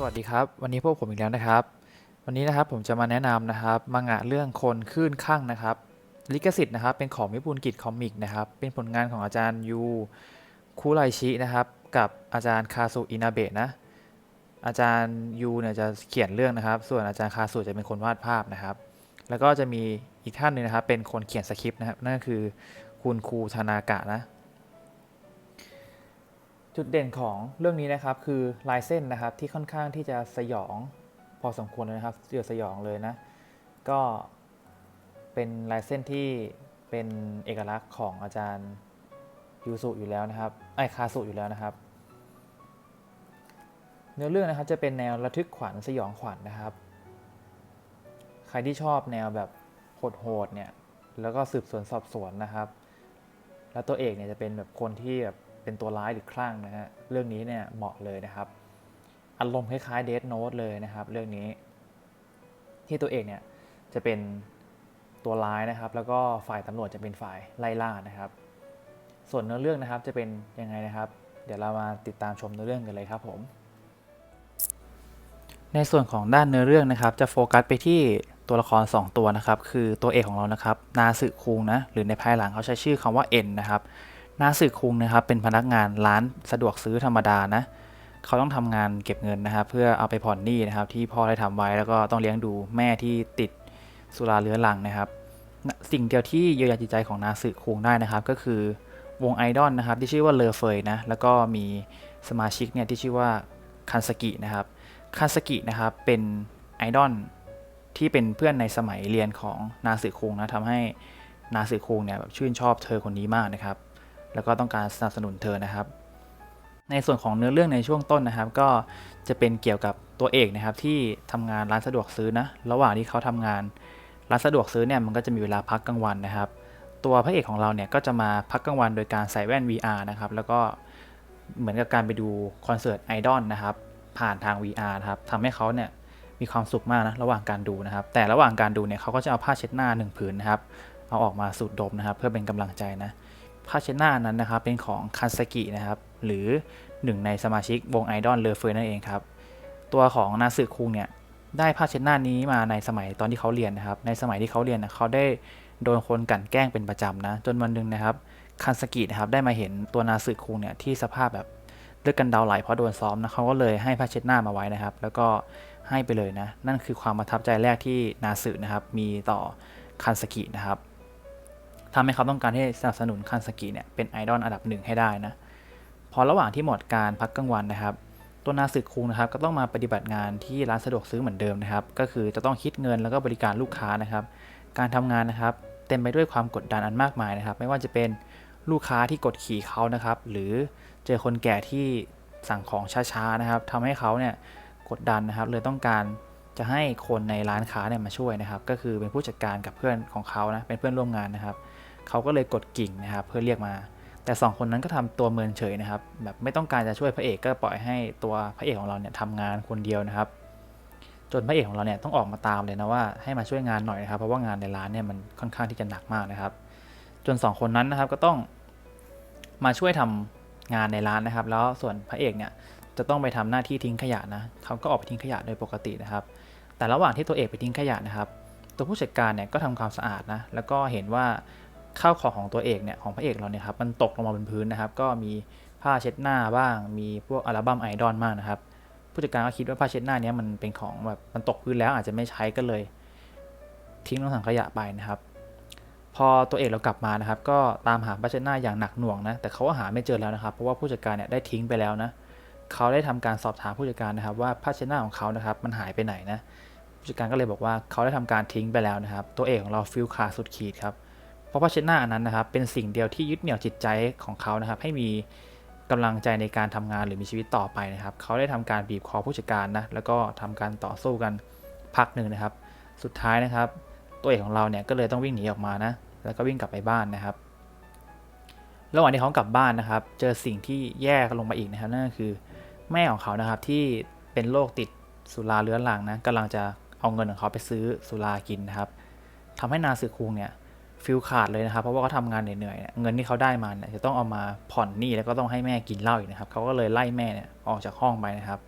สวัสดีครับ วันนี้พวกผมอีกแล้วนะครับ วันนี้นะครับผมจะมาแนะนำนะครับมังงะเรื่องคนคลื่นข้างนะครับ ลิขสิทธิ์นะครับเป็นของมิปุนกิจคอมิกนะครับ เป็นผลงานของอาจารย์ยูคุไรชินะครับ กับอาจารย์คาสุอินาเบะนะ อาจารย์ยูเนี่ยจะเขียนเรื่องนะครับ ส่วนอาจารย์คาสุจะเป็นคนวาดภาพนะครับ แล้วก็จะมีอีกท่านหนึงนะครับ เป็นคนเขียนสคริปต์นะครับนั่นก็คือคุณครูธนากะนะ จุดเด่นของเรื่องนี้นะครับคือลายเส้นนะครับที่ค่อนข้างที่จะสยองพอสมควรเลยนะครับเสือสยองเลยนะ ก็เป็นลายเส้นที่เป็นเอกลักษณ์ของอาจารย์ยูสุอยู่แล้วนะครับไอคาสุอยู่แล้วนะครับ เนื้อเรื่องนะครับจะเป็นแนวระทึกขวัญสยองขวัญนะครับ ใครที่ชอบแนวแบบโหดๆเนี่ยแล้วก็สืบสวนสอบสวนนะครับ แล้วตัวเอกเนี่ยจะเป็นแบบคนที่แบบ เป็นตัวร้ายหรือคลั่งนะฮะเรื่องนี้เนี่ยเหมาะเลยนะครับ อารมณ์คล้ายๆเด n โน e เลยนะครับ เรื่องนี้ ที่ตัวเอกเนี่ยจะเป็นตัวร้ายนะครับ แล้วก็ฝ่ายตำรวจจะเป็นฝ่ายไล่ล่านะครับ ส่วนเนื้อเรื่องนะครับจะเป็นยังไงนะครับ เดี๋ยวเรามาติดตามชมเนื้อเรื่องกันเลยครับผมในส่วนของด้านเนื้อเรื่องนะครับ จะโฟกัสไปที่ตัวละคร 2 ตัวนะครับ คือตัวเอกของเรานะครับ นาสึคุงนะ หรือในภายหลังเขาใช้ชื่อคำว่าเอ็นนะครับ นาสึคุงนะครับเป็นพนักงานร้านสะดวกซื้อธรรมดานะเขาต้องทำงานเก็บเงินนะครับ เพื่อเอาไปผ่อนหนี้นะครับ ที่พ่อได้ทำไว้แล้วก็ต้องเลี้ยงดูแม่ที่ติดสุราเรื้อรังนะครับ สิ่งเดียวที่เยียวยาจิตใจของนาสึคุงได้นะครับ ก็คือวงไอดอลนะครับ ที่ชื่อว่าเลอเฟยนะแล้วก็มีสมาชิกเนี่ยที่ชื่อว่าคันสกินะครับคันสกินะครับเป็นไอดอลที่เป็นเพื่อนในสมัยเรียนของนาสึคุงนะทำให้นาสึคุงเนี่ยแบบชื่นชอบเธอคนนี้มากนะครับ แล้วก็ต้องการสนับสนุนเธอนะครับ ในส่วนของเนื้อเรื่องในช่วงต้นนะครับ ก็จะเป็นเกี่ยวกับตัวเอกนะครับที่ทำงานร้านสะดวกซื้อนะระหว่างที่เขาทำงานร้านสะดวกซื้อเนี่ยมันก็จะมีเวลาพักกลางวันนะครับ ตัวพระเอกของเราเนี่ยก็จะมาพักกลางวันโดยการใส่แว่น VR นะครับแล้วก็เหมือนกับการไปดูคอนเสิร์ตไอดอลนะครับผ่านทาง VR นะครับทำให้เขาเนี่ยมีความสุขมากนะระหว่างการดูนะครับ แต่ระหว่างการดูเนี่ยเขาก็จะเอาผ้าเช็ดหน้าหนึ่งผืนนะครับเอาออกมาสูดดมนะครับ เพื่อเป็นกำลังใจนะ ผ้าเช็ดหน้านั้นนะครับเป็นของคันสกินะครับหรือหนึ่งในสมาชิกวงไอดอลเลอเฟยนั่นเองครับตัวของนาสึคุงเนี่ยได้ผ้าเช็ดหน้านี้มาในสมัยตอนที่เขาเรียนนะครับ ในสมัยที่เขาเรียนนะเขาได้โดนคนกันแกล้งเป็นประจำนะ จนวันหนึ่งนะครับคันสกินะครับได้มาเห็นตัวนาสึคุงเนี่ยที่สภาพแบบเลือดกันเดาไหลเพราะโดนซ้อมนะเขาก็เลยให้ผ้าเช็ดหน้ามาไว้นะครับ แล้วก็ให้ไปเลยนะ นั่นคือความประทับใจแรกที่นาสึนะครับมีต่อคันสกินะครับ ทำให้เขาต้องการที่จะสนับสนุนคันสกิเนี่ยเป็นไอดอลอันดับหนึ่งให้ได้นะ พอระหว่างที่หมดการพักกลางวันนะครับ ตัวนาสึคุงนะครับ ก็ต้องมาปฏิบัติงานที่ร้านสะดวกซื้อเหมือนเดิมนะครับ ก็คือจะต้องคิดเงินแล้วก็บริการลูกค้านะครับ การทำงานนะครับ เต็มไปด้วยความกดดันอันมากมายนะครับ ไม่ว่าจะเป็นลูกค้าที่กดขี่เขานะครับ หรือเจอคนแก่ที่สั่งของช้าๆนะครับทำให้เขาเนี่ยกดดันนะครับ เลยต้องการ จะให้คนในร้านค้าเนี่ยมาช่วยนะครับ ก็คือเป็นผู้จัดการกับเพื่อนของเขานะ เป็นเพื่อนร่วมงานนะครับ เขาก็เลยกดกิ่งนะครับ เพื่อเรียกมา แต่สองคนนั้นก็ทำตัวเมินเฉยนะครับ แบบไม่ต้องการจะช่วยพระเอกก็ปล่อยให้ตัวพระเอกของเราเนี่ยทำงานคนเดียวนะครับ จนพระเอกของเราเนี่ยต้องออกมาตามเลยนะว่าให้มาช่วยงานหน่อยนะครับ เพราะว่างานในร้านเนี่ยมันค่อนข้างที่จะหนักมากนะครับ จนสองคนนั้นนะครับก็ต้องมาช่วยทำงานในร้านนะครับ แล้วส่วนพระเอกเนี่ยจะต้องไปทำหน้าที่ทิ้งขยะนะเขาก็ออกไปทิ้งขยะโดยปกตินะครับ แต่ระหว่างที่ตัวเอกไปทิ้งขยะนะครับ ตัวผู้จัดการเนี่ยก็ทำความสะอาดนะ แล้วก็เห็นว่าข้าวของของตัวเอกเนี่ยของพระเอกเราเนี่ยครับมันตกลงมาบนพื้นนะครับ ก็มีผ้าเช็ดหน้าบ้าง มีพวกอัลบั้มไอดอลมากนะครับ ผู้จัดการก็คิดว่าผ้าเช็ดหน้านี้มันเป็นของแบบมันตกพื้นแล้วอาจจะไม่ใช้ก็เลย ทิ้งลงถังขยะไปนะครับ พอตัวเอกเรากลับมานะครับ ก็ตามหาผ้าเช็ดหน้าอย่างหนักหน่วงนะ แต่เขาก็หาไม่เจอแล้วนะครับ เพราะว่าผู้จัดการเนี่ยได้ทิ้งไปแล้วนะเขาได้ทำการสอบถามผู้จัดการนะครับ ว่าผ้าเช็ดหน้าของเขานะครับ มันหายไปไหนนะ ผู้จัดการก็เลยบอกว่าเขาได้ทำการทิ้งไปแล้วนะครับ ตัวเอกของเราฟิลขาดสุดขีดครับ เพราะผ้าเช็ดหน้าอันนั้นนะครับ เป็นสิ่งเดียวที่ยึดเหนี่ยวจิตใจของเขานะครับ ให้มีกำลังใจในการทำงานหรือมีชีวิตต่อไปนะครับ เขาได้ทำการบีบคอผู้จัดการนะ แล้วก็ทำการต่อสู้กันพักหนึ่งนะครับ สุดท้ายนะครับ ตัวเอกของเราเนี่ยก็เลยต้องวิ่งหนีออกมานะ แล้วก็วิ่งกลับไปบ้านนะครับ ระหว่างที่เขากลับบ้านนะครับ เจอสิ่งที่แย่ลงมาอีกนะครับนั่นก็คือ แม่ของเขานะครับที่เป็นโรคติดสุราเรื้อรังนะกำลังจะ เอาเงินของเขาไปซื้อสุรากินนะครับทำให้นาซึคุงเนี่ยฟิลขาดเลยนะครับ เพราะว่าเขาทำงานเหนื่อยๆเเงินที่เขาได้มาเนี่ยจะต้องเอามาผ่อนหนี้แล้วก็ต้องให้แม่กินเหล้าอีกนะครับเขาก็เลยไล่แม่เนี่ยออกจากห้องไปนะครับ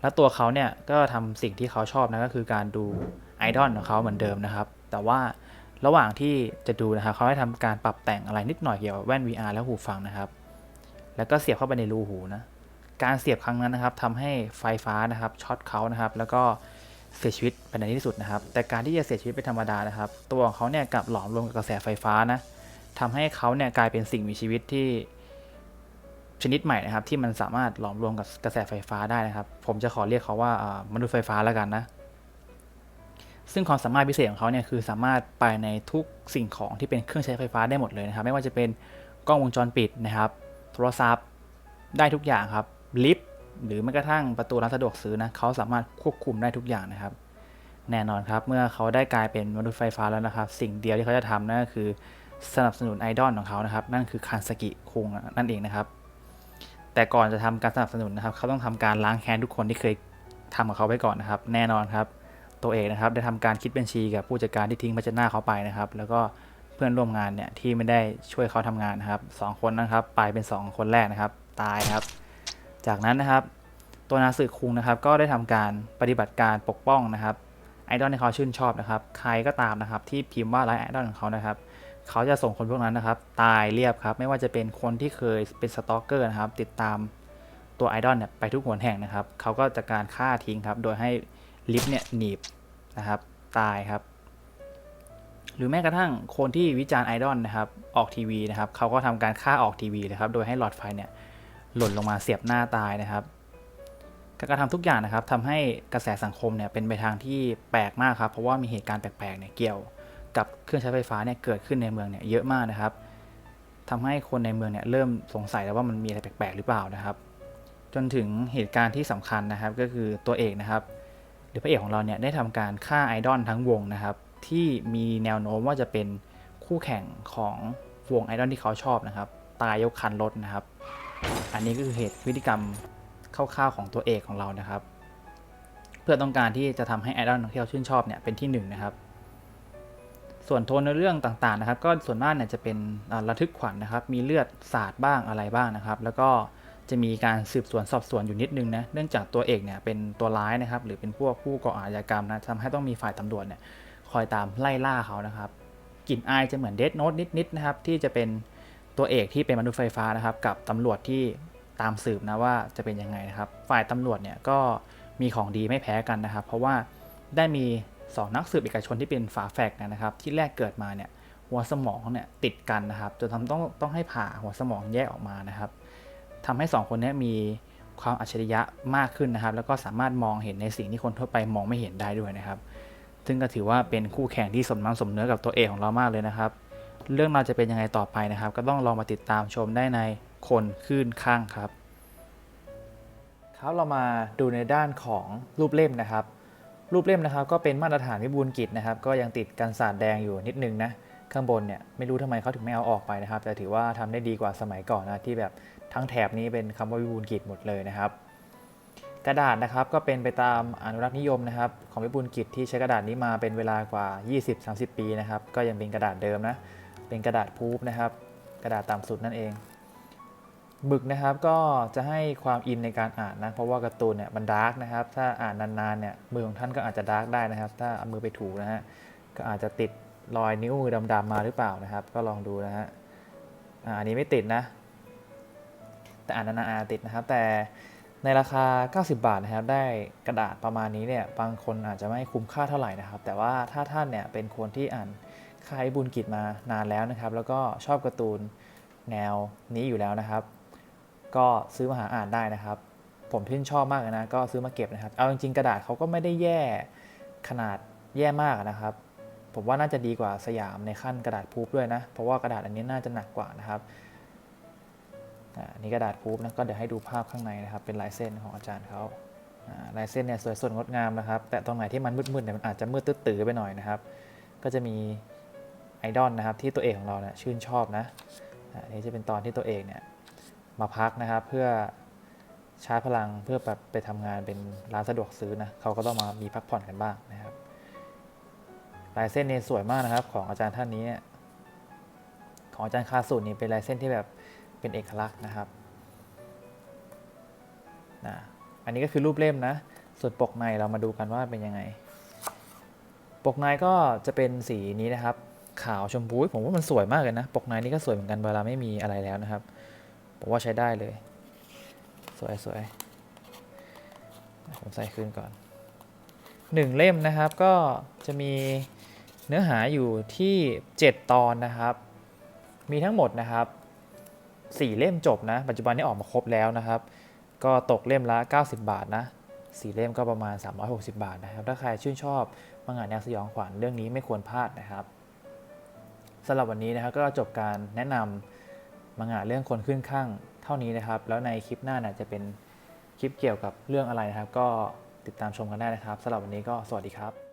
แล้วตัวเขาเนี่ยก็ทำสิ่งที่เขาชอบนะก็คือการดูไอดอลของเขาเหมือนเดิมนะครับ แต่ว่าระหว่างที่จะดูนะครับเขาให้ทำการปรับแต่งอะไรนิดหน่อยเกี่ยวกับแว่น VR และหูฟังนะครับ แล้วก็เสียบเข้าไปในรูหูนะการเสียบครั้งนั้นนะครับทำให้ไฟฟ้านะครับช็อตเขานะครับ แล้วก็ เสียชีวิตไปในที่สุดนะครับ แต่การที่จะเสียชีวิตเป็นธรรมดานะครับ ตัวของเขาเนี่ยกลับหลอมรวมกับกระแสไฟฟ้านะทำให้เขาเนี่ยกลายเป็นสิ่งมีชีวิตที่ชนิดใหม่นะครับ ที่มันสามารถหลอมรวมกับกระแสไฟฟ้าได้นะครับ ผมจะขอเรียกเขาว่าอ่ามนุษย์ไฟฟ้าแล้วกันนะซึ่งความสามารถพิเศษของเขาเนี่ยคือสามารถไปในทุกสิ่งของที่เป็นเครื่องใช้ไฟฟ้าได้หมดเลยนะครับ ไม่ว่าจะเป็นกล้องวงจรปิดนะครับ โทรศัพท์ได้ทุกอย่างครับลิฟต์ หรือแม้กระทั่งประตูร้านสะดวกซื้อนะเขาสามารถควบคุมได้ทุกอย่างนะครับ แน่นอนครับเมื่อเขาได้กลายเป็นมนุษย์ไฟฟ้าแล้วนะครับ สิ่งเดียวที่เขาจะทำนั่นก็คือสนับสนุนไอดอลของเขานะครับ นั่นคือคานสกิคุงนั่นเองนะครับ แต่ก่อนจะทำการสนับสนุนนะครับ เขาต้องทำการล้างแค้นทุกคนที่เคยทำกับเขาไว้ก่อนนะครับ แน่นอนครับ ตัวเอกนะครับได้ทำการคิดบัญชีกับผู้จัดการที่ทิ้งพัชนาเขาไปนะครับ แล้วก็เพื่อนร่วมงานเนี่ยที่ไม่ได้ช่วยเขาทำงานนะครับสองคนนะครับไปเป็นสองคนแรกนะครับ ตายครับ จากนั้นนะครับตัวนาสึคุงนะครับก็ได้ทำการปฏิบัติการปกป้องนะครับไอดอลที่เขาชื่นชอบนะครับ ใครก็ตามนะครับ ที่พิมพ์ว่าไลฟ์ไอดอลของเขานะครับ เขาจะส่งคนพวกนั้นนะครับ ตายเรียบครับ ไม่ว่าจะเป็นคนที่เคยเป็นสตอกเกอร์นะครับ ติดตามตัวไอดอลเนี่ยไปทุกหนแห่งนะครับ เขาก็จะการฆ่าทิ้งครับ โดยให้ลิฟต์เนี่ยหนีบนะครับ ตายครับ หรือแม้กระทั่งคนที่วิจารณ์ไอดอลนะครับ ออกทีวีนะครับ เขาก็ทำการฆ่าออกทีวีเลยครับ โดยให้หลอดไฟเนี่ย หล่นลงมาเสียบหน้าตายนะครับการกระทำทุกอย่างนะครับทำให้กระแสสังคมเนี่ยเป็นไปทางที่แปลกมากครับ เพราะว่ามีเหตุการณ์แปลกๆเนี่ยเกี่ยวกับเครื่องใช้ไฟฟ้าเนี่ยเกิดขึ้นในเมืองเนี่ยเยอะมากนะครับทำให้คนในเมืองเนี่ยเริ่มสงสัยแล้วว่ามันมีอะไรแปลกๆหรือเปล่านะครับ จนถึงเหตุการณ์ที่สำคัญนะครับก็คือตัวเอกนะครับ หรือพระเอกของเราเนี่ยได้ทำการฆ่าไอดอลทั้งวงนะครับ ที่มีแนวโน้มว่าจะเป็นคู่แข่งของวงไอดอลที่เขาชอบนะครับ ตายยกคันรถนะครับ อันนี้ก็คือเหตุพฤติกรรมคร่าวๆของตัวเอกของเรานะครับ เพื่อต้องการที่จะทำให้ไอดอลที่เราชื่นชอบเนี่ยเป็นที่หนึ่งนะครับ ส่วนโทนในเรื่องต่างๆนะครับ ก็ส่วนมากเนี่ยจะเป็นระทึกขวัญนะครับ มีเลือดสาดบ้างอะไรบ้างนะครับ แล้วก็จะมีการสืบสวนสอบสวนอยู่นิดนึงนะเนื่องจากตัวเอกเนี่ยเป็นตัวร้ายนะครับ หรือเป็นพวกผู้ก่ออาชญากรรมนะทำให้ต้องมีฝ่ายตำรวจเนี่ยคอยตามไล่ล่าเขานะครับกลิ่นอายจะเหมือนเดดโน e นิดๆนะครับ ที่จะเป็น ตัวเอกที่เป็นมนุษย์ไฟฟ้านะครับ กับตำรวจที่ตามสืบนะว่าจะเป็นยังไงนะครับ ฝ่ายตำรวจเนี่ยก็มีของดีไม่แพ้กันนะครับ เพราะว่าได้มีสองนักสืบเอกชนที่เป็นฝาแฝดนะครับ ที่แรกเกิดมาเนี่ยหัวสมองเนี่ยติดกันนะครับจนทำต้องต้องให้ผ่าหัวสมองแยกออกมานะครับทำให้สองคนนี้มีความอัจฉริยะมากขึ้นนะครับ แล้วก็สามารถมองเห็นในสิ่งที่คนทั่วไปมองไม่เห็นได้ด้วยนะครับ ซึ่งก็ถือว่าเป็นคู่แข่งที่สมน้ำสมเนื้อกับตัวเอกของเรามากเลยนะครับ เรื่องราวจะเป็นยังไงต่อไปนะครับ ก็ต้องลองมาติดตามชมได้ในคนขึ้นข้างครับ ครับเรามาดูในด้านของรูปเล่มนะครับ รูปเล่มนะครับก็เป็นมาตรฐานวิบูลกิจนะครับ ก็ยังติดกันสาดแดงอยู่นิดนึงนะข้างบนเนี่ยไม่รู้ทำไมเขาถึงไม่เอาออกไปนะครับ แต่ถือว่าทำได้ดีกว่าสมัยก่อนนะที่แบบทั้งแถบนี้เป็นคำว่าวิบูลกิจหมดเลยนะครับ กระดาษนะครับก็เป็นไปตามอนุรักษ์นิยมนะครับ ของวิบูลกิจที่ใช้กระดาษนี้มาเป็นเวลากว่า 20-30 ปีนะครับ ก็ยังเป็นกระดาษเดิมนะ เป็นกระดาษพูฟนะครับ กระดาษต่ำสุดนั่นเองหมึกนะครับก็จะให้ความอินในการอ่านนะเพราะว่าการ์ตูนเนี่ยมันดาร์กนะครับ ถ้าอ่านนานๆเนี่ยมือของท่านก็อาจจะดาร์กได้นะครับ ถ้าเอามือไปถูนะฮะก็อาจจะติดรอยนิ้วมือดำๆมาหรือเปล่านะครับ ก็ลองดูนะฮะอ่าอันนี้ไม่ติดนะ แต่อ่านนานๆอาติดนะครับ แต่ในราคา 90 บาทนะครับ ได้กระดาษประมาณนี้เนี่ยบางคนอาจจะไม่คุ้มค่าเท่าไหร่นะครับ แต่ว่าถ้าท่านเนี่ยเป็นคนที่อ่าน ค่ายบุญกิจมานานแล้วนะครับ แล้วก็ชอบการ์ตูนแนวนี้อยู่แล้วนะครับ ก็ซื้อมาหาอ่านได้นะครับ ผมชื่นชอบมากนะ ก็ซื้อมาเก็บนะครับ เอาจริงๆกระดาษเขาก็ไม่ได้แย่ขนาดแย่มากนะครับ ผมว่าน่าจะดีกว่าสยามในขั้นกระดาษพูฟด้วยนะ เพราะว่ากระดาษอันนี้น่าจะหนักกว่านะครับอ่านี่กระดาษพูฟนะ ก็เดี๋ยวให้ดูภาพข้างในนะครับ เป็นลายเส้นของอาจารย์เขาอ่าลายเส้นเนี่ยสวยสดงดงามนะครับ แต่ตรงไหนที่มันมืดๆเนี่ยมันอาจจะมืดตื้อๆไปหน่อยนะครับ ก็จะมี ไอดอลนะครับที่ตัวเอกของเราเนี่ยชื่นชอบนะอ่านี่จะเป็นตอนที่ตัวเอกเนี่ยมาพักนะครับเพื่อชาร์จพลังเพื่อแบบไปทำงานเป็นร้านสะดวกซื้อนะเขาก็ต้องมามีพักผ่อนกันบ้างนะครับลายเส้นเนี่ยสวยมากนะครับ ของอาจารย์ท่านนี้เนี่ยของอาจารย์คาสุนี่เป็นลายเส้นที่แบบเป็นเอกลักษณ์นะครับนะอันนี้ก็คือรูปเล่มนะ ส่วนปกในเรามาดูกันว่าเป็นยังไง ปกในก็จะเป็นสีนี้นะครับ ขาวชมพูผมว่ามันสวยมากเลยนะ ปกในนี่ก็สวยเหมือนกันเวลาไม่มีอะไรแล้วนะครับ ผมว่าใช้ได้เลย สวยสวยผมใส่คืนก่อนหนึ่งเล่มนะครับก็จะมีเนื้อหาอยู่ที่ 7 ตอนนะครับ มีทั้งหมดนะครับ 4 เล่มจบนะ ปัจจุบันนี้ออกมาครบแล้วนะครับ ก็ตกเล่มละ 90 บาทนะ4เล่มก็ประมาณ 360 บาทนะครับ ถ้าใครชื่นชอบมังงะแนวสยองขวัญเรื่องนี้ไม่ควรพลาดนะครับ สำหรับวันนี้นะครับก็จบการแนะนำมังงะเรื่องคนขึ้นข้างเท่านี้นะครับ แล้วในคลิปหน้าเนี่ยจะเป็นคลิปเกี่ยวกับเรื่องอะไรนะครับ ก็ติดตามชมกันได้นะครับสำหรับวันนี้ก็สวัสดีครับ